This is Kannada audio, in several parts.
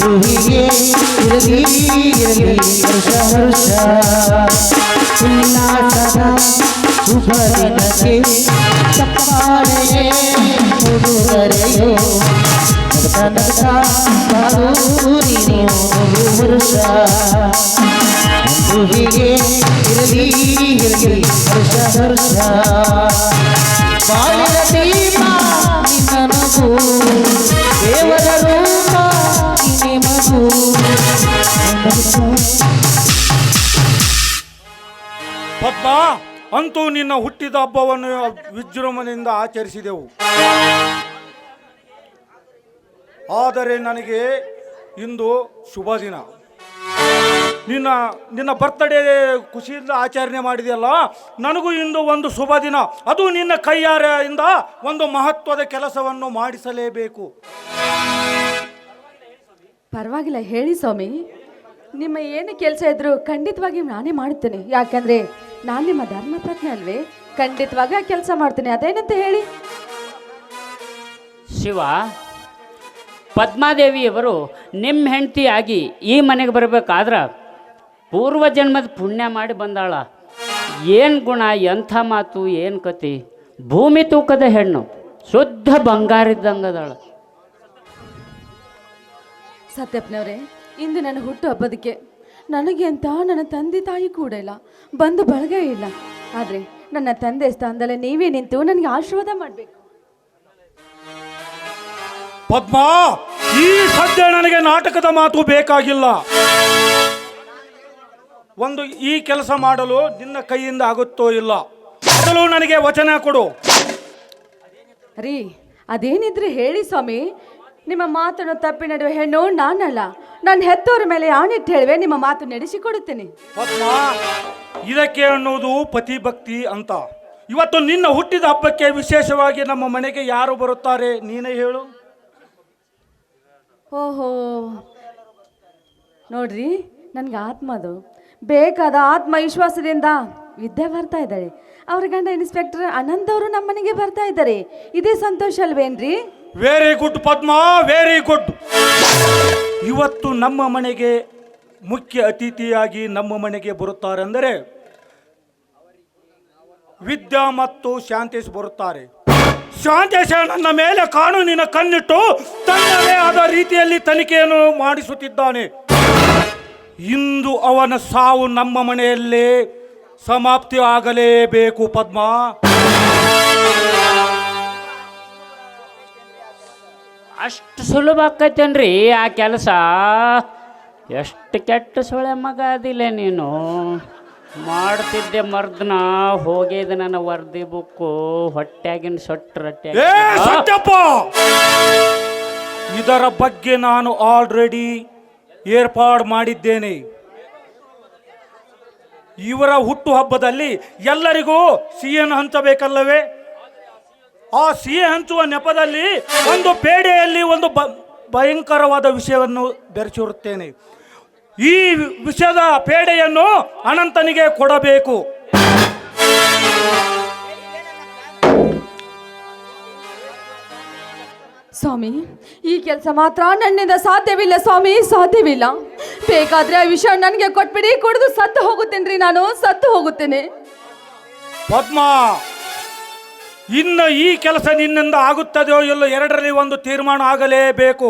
ಎಂದು ಇರಲಿ ಇರಲಿ ಹರ್ಷ ಹರ್ಷ ಉಲ್ಲಾಸದ ಶುಭ ದಿನಕ್ಕೆ ಚಪ್ಪಾಳೆಯೇ ಹುಡುಗರೆಯೋ ನಗ್ತಾ ನೀನು ವರ್ಷ ಎಂದು ಇರಲಿ ಇರಲಿ ಹರ್ಷ ಹರ್ಷ ಬಾಳಿನ ದೀಪ ನಿನ್ನ ನಗು. ಪದ್ಮ, ಅಂತೂ ನಿನ್ನ ಹುಟ್ಟಿದ ಹಬ್ಬವನ್ನು ವಿಜೃಂಭಣೆಯಿಂದ ಆಚರಿಸಿದೆವು. ಆದರೆ ನನಗೆ ಇಂದು ಶುಭ ದಿನ. ನಿನ್ನ ನಿನ್ನ ಬರ್ತಡೇ ಖುಷಿಯಿಂದ ಆಚರಣೆ ಮಾಡಿದೆಯಲ್ಲ, ನನಗೂ ಇಂದು ಒಂದು ಶುಭ ದಿನ. ಅದು ನಿನ್ನ ಕೈಯಾರೆಯಿಂದ ಒಂದು ಮಹತ್ವದ ಕೆಲಸವನ್ನು ಮಾಡಿಸಲೇಬೇಕು. ಪರವಾಗಿಲ್ಲ, ಹೇಳಿ ಸ್ವಾಮಿ. ನಿಮ್ಮ ಏನು ಕೆಲಸ ಇದ್ರು ಖಂಡಿತವಾಗಿ ನಾನೇ ಮಾಡ್ತೇನೆ. ಯಾಕಂದ್ರೆ ನಾನು ನಿಮ್ಮ ಧರ್ಮ ಪ್ರಜ್ಞೆ ಅಲ್ವೇ? ಖಂಡಿತವಾಗಿ ಆ ಕೆಲಸ ಮಾಡ್ತೇನೆ. ಅದೇನಂತ ಹೇಳಿ? ಶಿವ ಪದ್ಮಾದೇವಿಯವರು ನಿಮ್ಮ ಹೆಂಡತಿಯಾಗಿ ಈ ಮನೆಗೆ ಬರಬೇಕಾದ್ರೆ ಪೂರ್ವ ಜನ್ಮದ ಪುಣ್ಯ ಮಾಡಿ ಬಂದಾಳ. ಏನು ಗುಣ ಎಂಥ ಮಾತು ಏನು ಕತಿ? ಭೂಮಿ ತೂಕದ ಹೆಣ್ಣು ಶುದ್ಧ ಬಂಗಾರಿದ್ದಂಗದಾಳ ಸತ್ಯಪ್ಪನವ್ರೆ ಇಂದು ನನ್ನ ಹುಟ್ಟು ಹಬ್ಬದಕ್ಕೆ. ನನಗೆ ಅಂತ ನನ್ನ ತಂದೆ ತಾಯಿ ಕೂಡ ಇಲ್ಲ. ಬಂದು ಬಳಗ ಇಲ್ಲ. ಆದರೆ ನನ್ನ ತಂದೆ ಸ್ಥಾನದಲ್ಲೇ ನೀವೇ ನಿಂತು ನನಗೆ ಆಶೀರ್ವಾದ ಮಾಡಬೇಕು. ಪದ್ಮ ಈ ಸದ್ಯ ನನಗೆ ನಾಟಕದ ಮಾತು ಬೇಕಾಗಿಲ್ಲ. ಒಂದು ಈ ಕೆಲಸ ಮಾಡಲು ನಿನ್ನ ಕೈಯಿಂದ ಆಗುತ್ತೋ ಇಲ್ಲ. ಮೊದಲು ನನಗೆ ವಚನ ಕೊಡು. ರೀ ಅದೇನಿದ್ರೆ ಹೇಳಿ ಸ್ವಾಮಿ ನಿಮ್ಮ ಮಾತನ್ನು ತಪ್ಪಿ ನಡುವೆ ಹೆಣ್ಣು ನಾನಲ್ಲ. ನನ್ನ ಹೆತ್ತೋರ ಮೇಲೆ ಆಣಿಟ್ಟು ಹೇಳುವೆ ನಿಮ್ಮ ಮಾತು ನಡೆಸಿಕೊಡುತ್ತೇನೆ. ಪದ್ಮ ಇದಕ್ಕೆ ಅನ್ನೋದು ಪತಿ ಭಕ್ತಿ ಅಂತ. ಇವತ್ತು ನಿನ್ನ ಹುಟ್ಟಿದ ಹಬ್ಬಕ್ಕೆ ವಿಶೇಷವಾಗಿ ನಮ್ಮ ಮನೆಗೆ ಯಾರು ಬರುತ್ತಾರೆ ನೀನೇ ಹೇಳು. ಓಹೋ. ನೋಡ್ರಿ ನನಗೆ ಆತ್ಮದು. ಬೇಕಾದ ಆತ್ಮವಿಶ್ವಾಸದಿಂದ ವಿದ್ಯೆ ಬರ್ತಾ ಇದ್ದಾಳೆ. ಅವ್ರ ಗಂಡ ಇನ್ಸ್ಪೆಕ್ಟರ್ ಅನಂತ್ ಅವರು ನಮ್ಮ ಮನೆಗೆ ಬರ್ತಾ ಇದ್ದಾರೆ. ಇದೇ ಸಂತೋಷ ಅಲ್ವೇನ್ರಿ? Very good Padma very good ಇವತ್ತು ನಮ್ಮ ಮನೆಗೆ ಮುಖ್ಯ ಅತಿಥಿಯಾಗಿ ನಮ್ಮ ಮನೆಗೆ ಬರುತ್ತಾರೆ ಅಂದರೆ ವಿದ್ಯಾ ಮತ್ತು ಶಾಂತೇಶ್ ಬರುತ್ತಾರೆ. ಶಾಂತೇಶ ನನ್ನ ಮೇಲೆ ಕಾನೂನಿನ ಕಣ್ಣಿಟ್ಟು ತನ್ನದೇ ಆದ ರೀತಿಯಲ್ಲಿ ತನಿಖೆಯನ್ನು ಮಾಡಿಸುತ್ತಿದ್ದಾನೆ. ಇಂದು ಅವನ ಸಾವು ನಮ್ಮ ಮನೆಯಲ್ಲೇ ಸಮಾಪ್ತಿ ಆಗಲೇಬೇಕು ಪದ್ಮ ಅಷ್ಟು ಸುಲಭ ಆಕೈತೇನ್ರಿ ಆ ಕೆಲಸ? ಎಷ್ಟು ಕೆಟ್ಟ ಸೊಳೆ ಮಗ ಅದಿಲ್ಲ ನೀನು? ಮಾಡ್ತಿದ್ದೆ ಮರ್ದನ ಹೋಗಿದ್ದೆ ನನ್ನ ವರದಿ ಬುಕ್ಕು ಹೊಟ್ಟೆಗಿನ ಸೊಟ್ಟು ರಟ್ಟೆ ಏ ಸತ್ಯಪ್ಪ! ಇದರ ಬಗ್ಗೆ ನಾನು ಆಲ್ರೆಡಿ ಏರ್ಪಾಡು ಮಾಡಿದ್ದೇನೆ. ಇವರ ಹುಟ್ಟು ಹಬ್ಬದಲ್ಲಿ ಎಲ್ಲರಿಗೂ ಸಿಹಿಯನ್ನು ಹಂಚಬೇಕಲ್ಲವೇ? ಆ ಸಿಹಿ ಹಂಚುವ ನೆಪದಲ್ಲಿ ಒಂದು ಪೇಡೆಯಲ್ಲಿ ಒಂದು ಬ- ಭಯಂಕರವಾದ ವಿಷಯವನ್ನು ಬೆರೆಸಿರುತ್ತೇನೆ. ಈ ವಿಷಯದ ಪೇಡೆಯನ್ನು ಅನಂತನಿಗೆ ಕೊಡಬೇಕು. ಸ್ವಾಮಿ ಈ ಕೆಲಸ ಮಾತ್ರ ನನ್ನಿಂದ ಸಾಧ್ಯವಿಲ್ಲ ಸ್ವಾಮಿ ಸಾಧ್ಯವಿಲ್ಲ. ಬೇಕಾದ್ರೆ ಆ ವಿಷಯ ನನಗೆ ಕೊಟ್ಬಿಡಿ ಕುಡಿದು ಸತ್ತು ಹೋಗುತ್ತೇನ್ರಿ ನಾನು ಸತ್ತು ಹೋಗುತ್ತೇನೆ. ಪದ್ಮ! ಇನ್ನು ಈ ಕೆಲಸ ನಿನ್ನಿಂದ ಆಗುತ್ತದೆಯೋ ಇಲ್ಲೋ ಎರಡರಲ್ಲಿ ಒಂದು ತೀರ್ಮಾನ ಆಗಲೇಬೇಕು.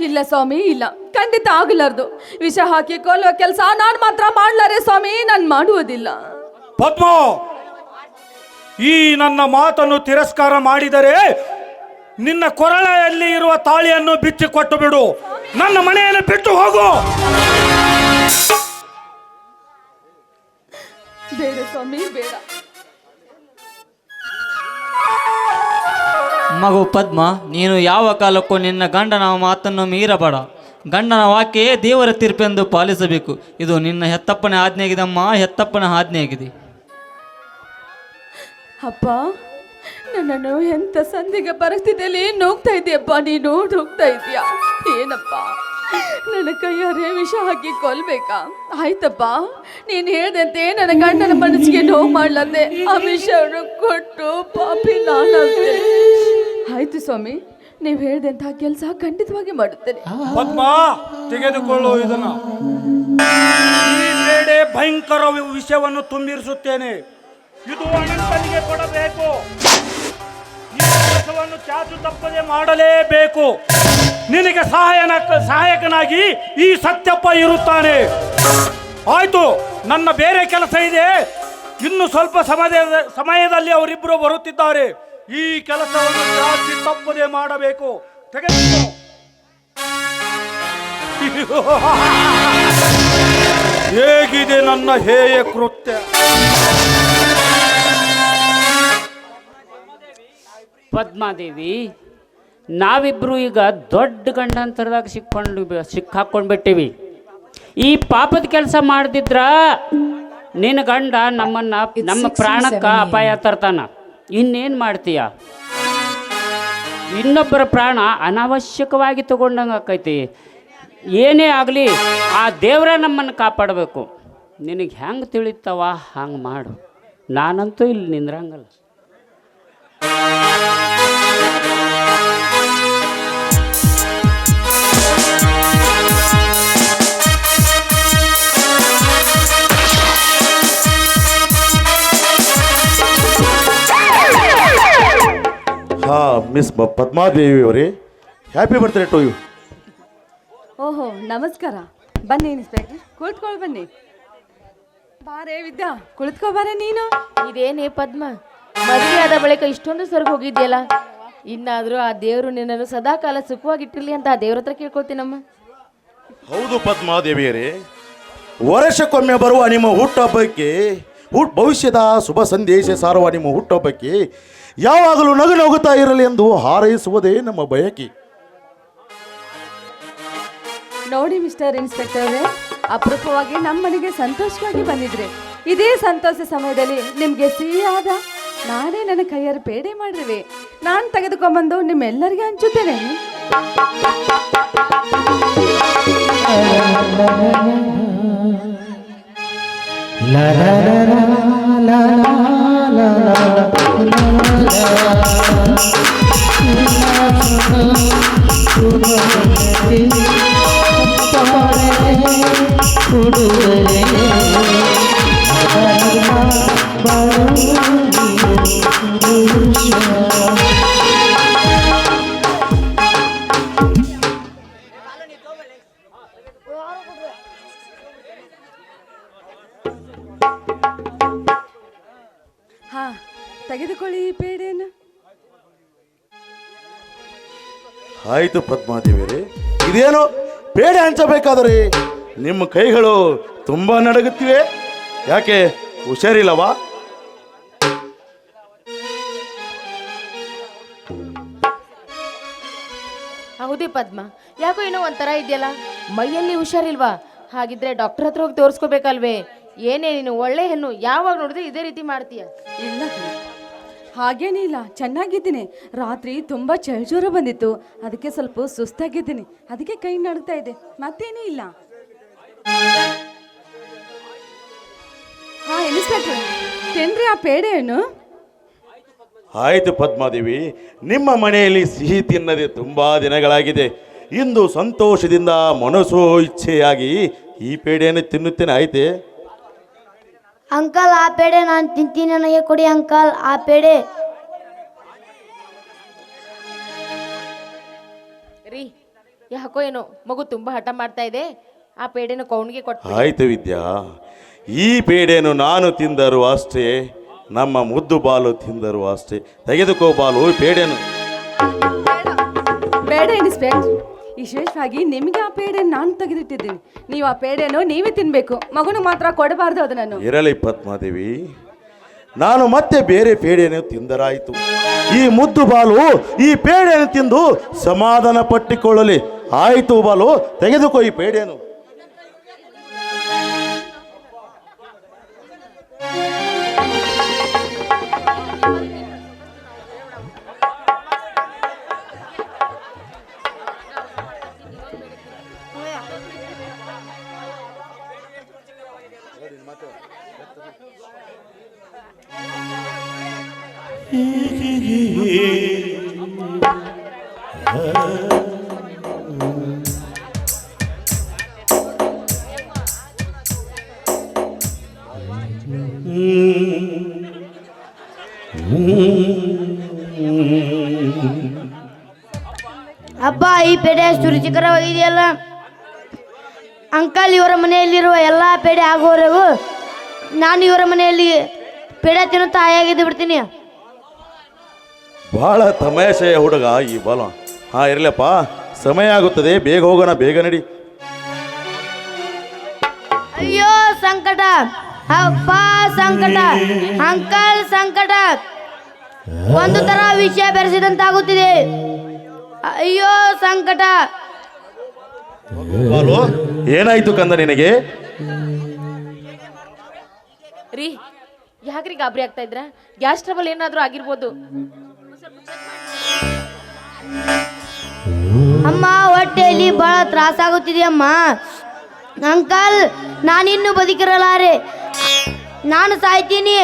ಇಲ್ಲ ಸ್ವಾಮಿ ಇಲ್ಲ. ಖಂಡಿತ ಆಗಲಾರ್ದು. ವಿಷ ಹಾಕಿ ಕೊಲ್ಲುವ ಕೆಲಸ ನಾನು ಮಾತ್ರ ಮಾಡ್ಲಾರೆ ಸ್ವಾಮಿ ನಾನು ಮಾಡುವುದಿಲ್ಲ. ಪದ್ಮ ಈ ನನ್ನ ಮಾತನ್ನು ತಿರಸ್ಕಾರ ಮಾಡಿದರೆ ನಿನ್ನ ಕೊರಳೆಯಲ್ಲಿ ಇರುವ ತಾಳಿಯನ್ನು ಬಿಚ್ಚಿ ಕೊಟ್ಟು ಬಿಡು. ನನ್ನ ಮನೆಯನ್ನು ಬಿಟ್ಟು ಹೋಗು. ಬೇಡ ಸ್ವಾಮಿ ಬೇಡ. ಮಗು ಪದ್ಮ, ನೀನು ಯಾವ ಕಾಲಕ್ಕೂ ನಿನ್ನ ಗಂಡನ ಮಾತನ್ನು ಮೀರಬೇಡ. ಗಂಡನ ವಾಕ್ಯೆಯೇ ದೇವರ ತೀರ್ಪೆಂದು ಪಾಲಿಸಬೇಕು. ಇದು ನಿನ್ನ ಹೆತ್ತಪ್ಪನ ಆಜ್ಞೆಯಾಗಿದಮ್ಮ ಹೆತ್ತಪ್ಪನ ಆಜ್ಞೆಯಾಗಿದೆ. ಅಪ್ಪ, ನನ್ನನ್ನು ಎಂತ ಸಂದಿಗ ಪರಿಸ್ಥಿತಿಯಲ್ಲಿ ನೋಗ್ತಾ ಇದೆಯಪ್ಪ ನೀನು ಹೋಗ್ತಾ ಇದೆಯಾ? ಏನಪ್ಪ? ನನ್ನ ಕೈಯಾರೆ ವಿಷ ಹಾಕಿ ಕೊಲ್ಬೇಕಾ? ಆಯ್ತಪ್ಪ, ನೀನು ಹೇಳ್ದಂತೆ ನನ್ನ ಗಂಡನ ಮನಸ್ಸಿಗೆ ನೋವು ಮಾಡ್ಲಂದೆ ಆ ವಿಷವನ್ನು ಕೊಟ್ಟು ಪಾಪಿ ನಾನಾಗ್ತೇನೆ ಆಯ್ತು ಸ್ವಾಮಿ ನೀವು ಹೇಳಿದಂತಹ ಕೆಲಸ ಖಂಡಿತವಾಗಿ ಮಾಡುತ್ತೇನೆ. ಪದ್ಮ ತೆಗೆದುಕೊಳ್ಳು ಇದನ್ನ. ಈ ಬೇಡೆ ಭಯಂಕರ ವಿ- ವಿಷಯವನ್ನು ತುಂಬಿರಿಸುತ್ತೇನೆ. ಇದು ಅನಂತನಿಗೆ ಕೊಡಬೇಕು. ಈ ಕೆಲಸವನ್ನು ಚಾಚು ತಪ್ಪದೆ ಮಾಡಲೇಬೇಕು. ನಿನಗೆ ಸಹಾಯನ ಸಹಾಯಕನಾಗಿ ಈ ಸತ್ಯಪ್ಪ ಇರುತ್ತಾನೆ. ಆಯ್ತು ನನ್ನ ಬೇರೆ ಕೆಲಸ ಇದೆ. ಇನ್ನು ಸ್ವಲ್ಪ ಸಮಯದ ಸಮಯದಲ್ಲಿ ಅವರಿಬ್ಬರು ಬರುತ್ತಿದ್ದಾರೆ. ಈ ಕೆಲಸವನ್ನು ಜಾಸ್ತಿ ತಪ್ಪದೆ ಮಾಡಬೇಕು. ತೆಗೆದುಕೋ. ಹೇಗಿದೆ ನನ್ನ ಹೇಯ ಕೃತ್ಯ? ಪದ್ಮಾದೇವಿ ನಾವಿಬ್ರು ಈಗ ದೊಡ್ಡ ಗಂಡಾಂತರದಾಗ ಸಿಕ್ಕೊಂಡು ಸಿಕ್ಕಾಕೊಂಡ್ಬಿಟ್ಟಿವಿ. ಈ ಪಾಪದ ಕೆಲಸ ಮಾಡಿದ್ರ ನಿನ್ನ ಗಂಡ ನಮ್ಮನ್ನ ನಮ್ಮ ಪ್ರಾಣಕ್ಕ ಅಪಾಯ ತರ್ತಾನ. ಇನ್ನೇನು ಮಾಡ್ತೀಯ? ಇನ್ನೊಬ್ಬರ ಪ್ರಾಣ ಅನಾವಶ್ಯಕವಾಗಿ ತಗೊಂಡಂಗೆ ಆಕೈತಿ. ಏನೇ ಆಗಲಿ ಆ ದೇವರ ನಮ್ಮನ್ನು ಕಾಪಾಡಬೇಕು. ನಿನಗೆ ಹೆಂಗೆ ತಿಳಿತವ ಹಂಗೆ ಮಾಡು. ನಾನಂತೂ ಇಲ್ಲಿ ನಿಂದ್ರಂಗಲ್ಲ. ಮಿಸ್ ಬ- ಪದ್ಮಾದೇವಿ ಅವರೇ ಹ್ಯಾಪಿ ಬರ್ತ್ಡೇ ಟು ಯು ಓಹೋ ನಮಸ್ಕಾರ. ಬನ್ನಿ ಇನ್ಸ್ಪೆಕ್ಟರ್ ಕುಳಿತುಕೊಳ್ಳಿ ಬನ್ನಿ. ಬಾರೇ ವಿದ್ಯಾ ಕುಳಿತುಕೋ ಬಾರೆ ನೀನು. ಇದೇನೇ ಪದ್ಮ? ಮದುವೆ ಆದ ಬಳಿಕ ಇಷ್ಟೊಂದು ಸರ್ಗ್ ಹೋಗಿದ್ಯಲ್ಲ? ಇನ್ನಾದರೂ ಆ ದೇವರು ನಿನ್ನನ್ನು ಸದಾ ಕಾಲ ಸುಖವಾಗಿಟ್ಟಿರ್ಲಿ ಅಂತ ಆ ದೇವ್ರ ಹತ್ರ ಕೇಳ್ಕೊಳ್ತೀನಮ್ಮ. ಹೌದು ಪದ್ಮಾದೇವಿಯರೇ ವರ್ಷಕ್ಕೊಮ್ಮೆ ಬರುವ ನಿಮ್ಮ ಹುಟ್ಟುಹಬ್ಬಕ್ಕೆ ಹುಟ್ ಭವಿಷ್ಯದ ಶುಭ ಸಂದೇಶ ಸಾರುವ ನಿಮ್ಮ ಹುಟ್ಟುಹಬ್ಬಕ್ಕೆ ಯಾವಾಗಲೂ ನಗು ನಗುತ್ತಾ ಇರಲಿ ಎಂದು ಹಾರೈಸುವುದೇ ನಮ್ಮ ಬಯಕೆ ನೋಡಿ ಮಿಸ್ಟರ್ ಇನ್ಸ್ಪೆಕ್ಟರ್ ಅಪರೂಪವಾಗಿ ನಮ್ಮನೆಗೆ ಸಂತೋಷವಾಗಿ ಬಂದಿದ್ರೆ ಇದೇ ಸಂತೋಷ ಸಮಯದಲ್ಲಿ ನಿಮ್ಗೆ ಸಿಹಿಯಾದ ನಾನೇ ನನ್ನ ಕೈಯಾರ ಪೇಡೆ ಮಾಡಿರುವೆ ನಾನು ತೆಗೆದುಕೊಂಬಂದು ನಿಮ್ಮೆಲ್ಲರಿಗೆ ಹಂಚುತ್ತೇನೆ ಹಾ ಆಯಿತು ಪದ್ಮಾದೇವಿಯರೇ ಇದೇನು ಬೇಡ ಹಂಚಬೇಕಾದರೆ ನಿಮ್ಮ ಕೈಗಳು ತುಂಬ ನಡಗುತ್ತಿವೆ? ಯಾಕೆ ಹುಷಾರಿಲ್ಲವಾ? ಹೌದೇ ಪದ್ಮ ಯಾಕೋ ಏನೋ ಒಂಥರ ಇದೆಯಲ್ಲ? ಮೈಯಲ್ಲಿ ಹುಷಾರಿಲ್ವಾ? ಹಾಗಿದ್ರೆ ಡಾಕ್ಟರ್ ಹತ್ರ ಹೋಗಿ ತೋರಿಸ್ಕೋಬೇಕಲ್ವೇ? ಏನೇ ನೀನು ಒಳ್ಳೆ ಹೆಣ್ಣು ಯಾವಾಗ ನೋಡಿದ್ರೆ ಇದೇ ರೀತಿ ಮಾಡ್ತೀಯ? ಇಲ್ಲ ಕಣೆ. ಹಾಗೇನೂ ಇಲ್ಲ, ಚೆನ್ನಾಗಿದ್ದೀನಿ. ರಾತ್ರಿ ತುಂಬ ಚಳಿಜೋರು ಬಂದಿತ್ತು. ಅದಕ್ಕೆ ಸ್ವಲ್ಪ ಸುಸ್ತಾಗಿದ್ದೀನಿ. ಅದಕ್ಕೆ ಕೈ ನಡ್ತಾ ಇದೆ. ಮತ್ತೇನೂ ಇಲ್ಲ. ಹಾ ತಿನ್ರಿ ಆ ಏನು? ಆಯಿತು ಪದ್ಮಾದೇವಿ, ನಿಮ್ಮ ಮನೆಯಲ್ಲಿ ಸಿಹಿ ತಿನ್ನದೆ ತುಂಬ ದಿನಗಳಾಗಿದೆ. ಇಂದು ಸಂತೋಷದಿಂದ ಮನಸ್ಸು ಇಚ್ಛೆಯಾಗಿ ಈ ಪೇಡೆಯನ್ನು ತಿನ್ನುತ್ತೇನೆ, ಆಯ್ತೆ? ಅಂಕಲ್ ಆ ಪೇಡೆ ನಾನು ತಿಂತೀನಿ ನನಗೆ ಕೊಡಿ ಅಂಕಲ್ ಆ ಪೇಡೆ ರೀ ಯಾಕೋ ಏನೋ ಮಗು ತುಂಬಾ ಹಠ ಮಾಡ್ತಾ ಇದೆ ಆ ಪೇಡೆನ ಕೌಣ್ಗೆ ಕೊಟ್ಟು ಆಯ್ತು ವಿದ್ಯಾ ಈ ಪೇಡೆನು ನಾನು ತಿಂದರು ಅಷ್ಟೇ ನಮ್ಮ ಮುದ್ದು ಬಾಲು ತಿಂದರು ಅಷ್ಟೇ ತೆಗೆದುಕೋ ಬಾಲು ಈ ಪೇಡೆಯನ್ನು ಬೇಡ ಇನ್ಸ್ಪೆಕ್ಟರ್ ವಿಶೇಷವಾಗಿ ನಿಮಗೆ ಆ ಪೇಡೆ ನಾನು ತೆಗೆದಿಟ್ಟಿದ್ದೀನಿ. ನೀವು ಆ ಪೇಡೆಯನ್ನು ನೀವೇ ತಿನ್ನಬೇಕು ಮಗನು ಮಾತ್ರ ಕೊಡಬಾರ್ದು ಅದನ್ನು ಇರಲಿ ಪದ್ಮಾದೇವಿ. ನಾನು ಮತ್ತೆ ಬೇರೆ ಪೇಡೆಯನ್ನು ತಿಂದರಾಯಿತು. ಈ ಮುದ್ದು ಬಾಲು, ಈ ಪೇಡೆಯನ್ನು ತಿಂದು ಸಮಾಧಾನ ಪಟ್ಟಿಕೊಳ್ಳಲಿ ಆಯಿತು ಬಾಲು, ತೆಗೆದುಕೋ ಈ ಪೇಡೆಯನ್ನು. ಅಪ್ಪ ಈ ಪೇಡೆ ಎಷ್ಟು ರುಚಿಕರವಾಗಿದೆಯಲ್ಲ? ಅಂಕಲ್ ಇವರ ಮನೆಯಲ್ಲಿರುವ ಎಲ್ಲ ಪೇಡೆ ಆಗೋವರೆಗೂ ನಾನು ಇವರ ಮನೆಯಲ್ಲಿ ಪೇಡೆ ತಿನ್ನುತ್ತಾ ಹಾಯಾಗಿದ್ದು ಬಿಡ್ತೀನಿ. ಬಹಳ ತಮಾಷೆಯ ಹುಡುಗ ಈ ಬಾಲ. ಹಾ ಇರ್ಲಪ್ಪ. ಸಮಯ ಆಗುತ್ತದೆ. ಬೇಗ ಹೋಗೋಣ ಬೇಗ ನಡಿ. ಅಯ್ಯೋ ಸಂಕಟ. ಅಪ್ಪ ಸಂಕಟ. ಅಂಕಲ್ ಸಂಕಟ. ಒಂದು ತರ ವಿಷಯ ಬೆರೆಸಿದಂತಾಗುತ್ತಿದೆ. ಅಯ್ಯೋ ಸಂಕಟ. ಬಾಲು. ಏನಾಯ್ತು ಕಂದ ನಿನಗೆ? ರೀ ಯಾಕ್ರಿ ಗಾಬರಿ ಆಗ್ತಾ ಇದ್ರ? ಗ್ಯಾಸ್ ಟ್ರಬಲ್ ಏನಾದ್ರೂ ಆಗಿರ್ಬೋದು. ಅಮ್ಮ ಹೊಟ್ಟೆಯಲ್ಲಿ ಬಹಳ ತ್ರಾಸಾಗುತ್ತಿದೆ ಅಮ್ಮ. ಅಂಕಲ್ ನಾನಿನ್ನು ಬದುಕಿರಲಾರೆ. ನಾನು ಸಾಯ್ತೀನಿ.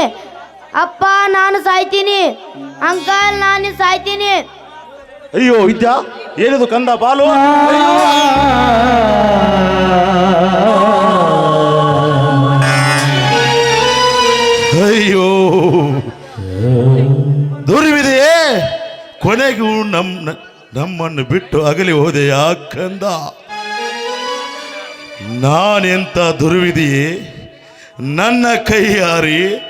ಅಪ್ಪ ನಾನು ಸಾಯ್ತೀನಿ. ಅಂಕಲ್ ನಾನು ಸಾಯ್ತೀನಿ. ಅಯ್ಯೋ ವಿದ್ಯಾ ಏನದು ಕಂದ ಬಾಲು? ಕೊನೆಗೂ ನಮ್ಮ ನಮ್ಮನ್ನು ಬಿಟ್ಟು ಅಗಲಿ ಹೋದೆ ಯಾಕಂದ? ಕಂದ ನಾನೆಂತ ದುರ್ವಿಧಿ? ನನ್ನ ಕೈಯಾರಿ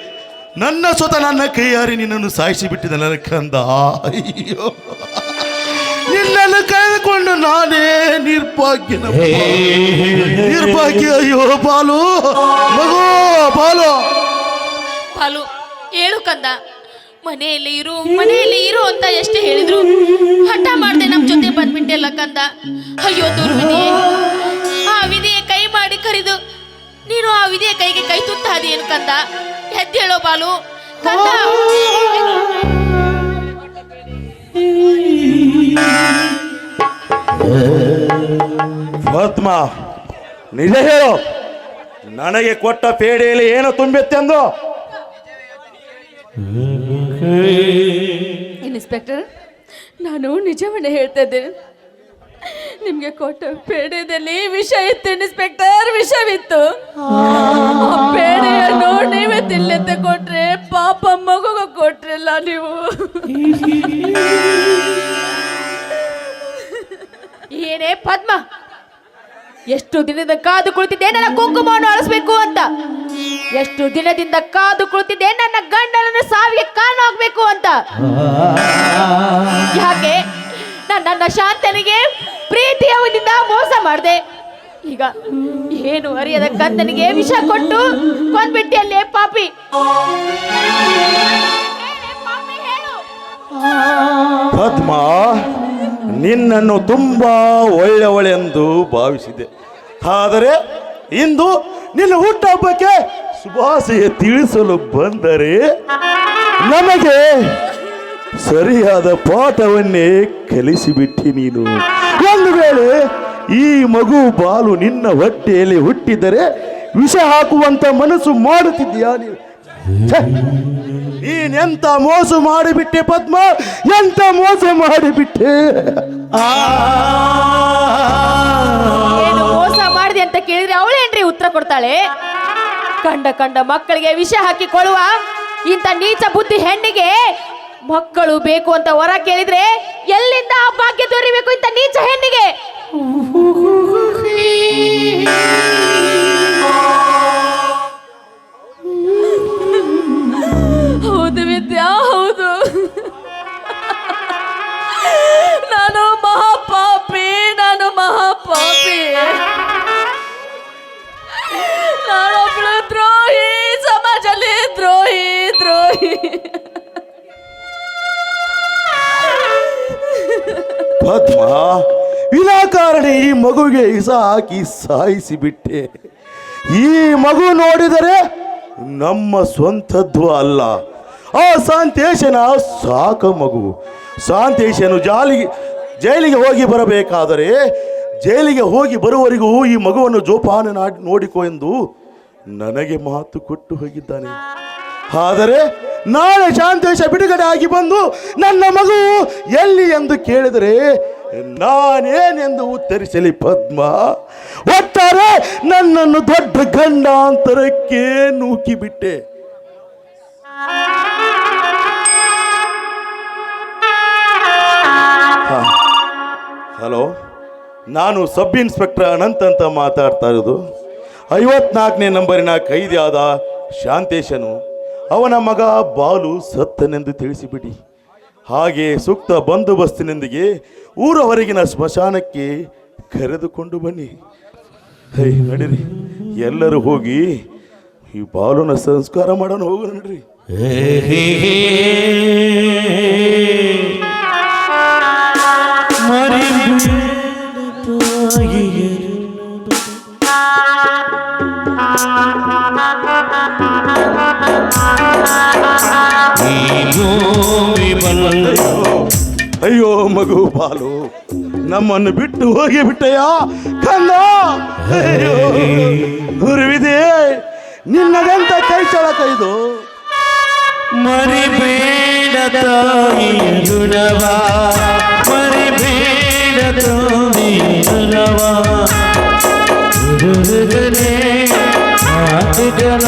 ನನ್ನ ಸ್ವತಃ ನನ್ನ ಕೈಯಾರಿ ನಿನ್ನನ್ನು ಸಾಯಿಸಿ ಬಿಟ್ಟಿದೆ ನನ್ನ ಕಂದ ಅಯ್ಯೋ. ನಿನ್ನನ್ನು ಕಳೆದುಕೊಂಡು ನಾನೇ ನಿರ್ಭಾಗ್ಯ ನಿರ್ಭಾಗ್ಯ. ಅಯ್ಯೋ ಬಾಲು. ಮಗೋ ಬಾಲು. ಪಾಲು ಹೇಳು ಕಂದ. ಮನೆಯಲ್ಲಿ ಇರು ಮನೆಯಲ್ಲಿ ಇರು ಅಂತ ಎಷ್ಟು ಹೇಳಿದ್ರು. ಹಠ ಮಾಡ್ದೆ ನಮ್ಮ ಜೊತೆ ಬಂದ್ಬಿಟ್ಟೆ ಕಂದ ಅಯ್ಯೋ ದುರ್ವಿಧಿ. ಆ ವಿಧಿಯ ಕೈ ಮಾಡಿ ಕರೆದು, ನೀನು ಆ ವಿಧಿಯ ಕೈಗೆ ಕೈ ತುತ್ತಾದೇನು ಕಂದ ಎದ್ದೇಳೋ ಬಾಲು. ಕಂದ. ಪದ್ಮ ನಿಜ ಹೇಳು. ನನಗೆ ಕೊಟ್ಟ ಪೇಡೆಯಲ್ಲಿ ಏನು ತುಂಬಿತ್ತೆಂದು? ಇನ್ಸ್ಪೆಕ್ಟರ್, ನಾನು ನಿಜವನ್ನೇ ಹೇಳ್ತಾ ಇದ್ದೇನೆ. ನಿಮ್ಗೆ ಕೊಟ್ಟ ಪೇಡೆದಲ್ಲಿ ವಿಷ ಇತ್ತು ಇನ್ಸ್ಪೆಕ್ಟರ್ ವಿಷವಿತ್ತು ಆ ಪೇಡೆಯನ್ನು ನೀವೇ ತಿಲ್ಲಂತೆ ಕೊಟ್ರೆ, ಪಾಪ ಮಗುಗ ಕೊಟ್ರಲ್ಲ ನೀವು. ಏನೇ ಪದ್ಮ, ಎಷ್ಟು ದಿನದ ಕಾದು ಕುಳಿತಿದ್ದೇನಲ್ಲ ಕುಂಕುಮವನ್ನು ಅಳಿಸ್ಬೇಕು ಅಂತ. ಎಷ್ಟು ದಿನದಿಂದ ಕಾದು ಕುಳಿತಿದ್ದೆ, ನನ್ನ ಗಂಡನನ್ನು ಸಾವಿಗೆ ಕಾರಣ ಆಗ್ಬೇಕು ಅಂತ. ಯಾಕೆ? ನಾನು ನನ್ನ ಶಾಂತನಿಗೆ ಪ್ರೀತಿಯ ಮೋಸ ಮಾಡಿದೆ. ಈಗ ಏನು ಅರಿಯದ ಕಂದನಿಗೆ ವಿಷ ಕೊಟ್ಟು ಕೊಂದ್ಬಿಟ್ಟಿಯಲ್ಲೇ ಪಾಪಿ. ಪದ್ಮ, ನಿನ್ನನ್ನು ತುಂಬಾ ಒಳ್ಳೆಯವಳೆಂದು ಭಾವಿಸಿದೆ. ಆದರೆ ಇಂದು ನಿನ್ನ ಹುಟ್ಟಹಬ್ಬಕ್ಕೆ ಶುಭಾಶಯ ತಿಳಿಸಲು ಬಂದರೆ ನಮಗೆ ಸರಿಯಾದ ಪಾಠವನ್ನೇ ಕಲಿಸಿಬಿಟ್ಟಿ ನೀನು. ಒಂದು ವೇಳೆ ಈ ಮಗು ಬಾಲು ನಿನ್ನ ಹೊಟ್ಟೆಯಲ್ಲಿ ಹುಟ್ಟಿದರೆ ವಿಷ ಹಾಕುವಂತ ಮನಸ್ಸು ಮಾಡುತ್ತಿದ್ದೀಯಾ ನೀನು! ನೀನೆಂತ ಮೋಸ ಮಾಡಿಬಿಟ್ಟೆ ಪದ್ಮ? ಎಂತ ಮೋಸ ಮಾಡಿಬಿಟ್ಟೆ? ಮೋಸ ಮಾಡಿದೆ ಅಂತ ಕೇಳಿದ್ರೆ ಅವಳೇನ್ರಿ ಉತ್ತರ ಕೊಡ್ತಾಳೆ? ಕಂಡ ಕಂಡ ಮಕ್ಕಳಿಗೆ ವಿಷ ಹಾಕಿಕೊಳ್ಳುವ ಇಂಥ ನೀಚ ಬುದ್ಧಿ ಹೆಣ್ಣಿಗೆ ಮಕ್ಕಳು ಬೇಕು ಅಂತ ಹೊರ ಕೇಳಿದ್ರೆ ಎಲ್ಲಿಂದ ಆ ಭಾಗ್ಯ ದೊರಿಬೇಕು ಇಂಥ ನೀಚ ಹೆಣ್ಣಿಗೆ? ಪದ್ಮ, ವಿನಾಕಾರಣ ಈ ಮಗುವಿಗೆ ಇಸ ಹಾಕಿ ಸಾಯಿಸಿ ಬಿಟ್ಟೆ ಈ ಮಗು ನೋಡಿದರೆ ನಮ್ಮ ಸ್ವಂತದ್ದು ಅಲ್ಲ. ಆ ಸಾಂತೇಶನ ಸಾಕ ಮಗು. ಸಾಂತೇಶನು ಜಾಲಿಗೆ, ಜೈಲಿಗೆ ಹೋಗಿ ಬರಬೇಕಾದರೆ ಜೈಲಿಗೆ ಹೋಗಿ ಬರುವವರೆಗೂ ಈ ಮಗುವನ್ನು ಜೋಪಾನ ನಾಡ್- ನೋಡಿಕೊ ಎಂದು ನನಗೆ ಮಾತು ಕೊಟ್ಟು ಹೋಗಿದ್ದಾನೆ. ಆದರೆ ನಾಳೆ ಶಾಂತೇಶ ಬಿಡುಗಡೆ ಆಗಿ ಬಂದು ನನ್ನ ಮಗು ಎಲ್ಲಿ ಎಂದು ಕೇಳಿದರೆ, ನಾನೇನೆಂದು ಉತ್ತರಿಸಲಿ ಪದ್ಮ. ಒಟ್ಟಾರೆ ನನ್ನನ್ನು ದೊಡ್ಡ ಗಂಡಾಂತರಕ್ಕೆ ನೂಕಿಬಿಟ್ಟೆ. ಹಲೋ, ನಾನು ಸಬ್ ಇನ್ಸ್ಪೆಕ್ಟರ್ ಅನಂತ್ ಅಂತ ಮಾತಾಡ್ತಾ ಇರೋದು. ಐವತ್ನಾಲ್ಕನೇ ನಂಬರಿನ ಕೈದಿಯಾದ ಶಾಂತೇಶನು ಅವನ ಮಗ ಬಾಲು ಸತ್ತನೆಂದು ತಿಳಿಸಿಬಿಡಿ. ಹಾಗೆ ಸೂಕ್ತ ಬಂದೋಬಸ್ತಿನೊಂದಿಗೆ ಊರವರೆಗಿನ ಸ್ಮಶಾನಕ್ಕೆ ಕರೆದುಕೊಂಡು ಬನ್ನಿ. ಹೈ, ನಡೀರಿ. ಎಲ್ಲರೂ ಹೋಗಿ ಈ ಬಾಲುನ ಸಂಸ್ಕಾರ ಮಾಡೋಣ ಹೋಗೋಣ ನಡ್ರಿ. ಅಯ್ಯೋ ಮಗು ಬಾಲು ನಮ್ಮನ್ನು ಬಿಟ್ಟು ಹೋಗಿ ಬಿಟ್ಟಯ್ಯ ಕಂದ ಅಯ್ಯೋ ಗುರುವಿದೆ ನಿನ್ನಗಂತ ಕೈ ಚಳಕ ಇದು ಮರಿಬೇಡ ತಾಯಿಯ ಋಣವ ಮರಿಬೇಡ ತಾಯಿಯ ಋಣವ যেন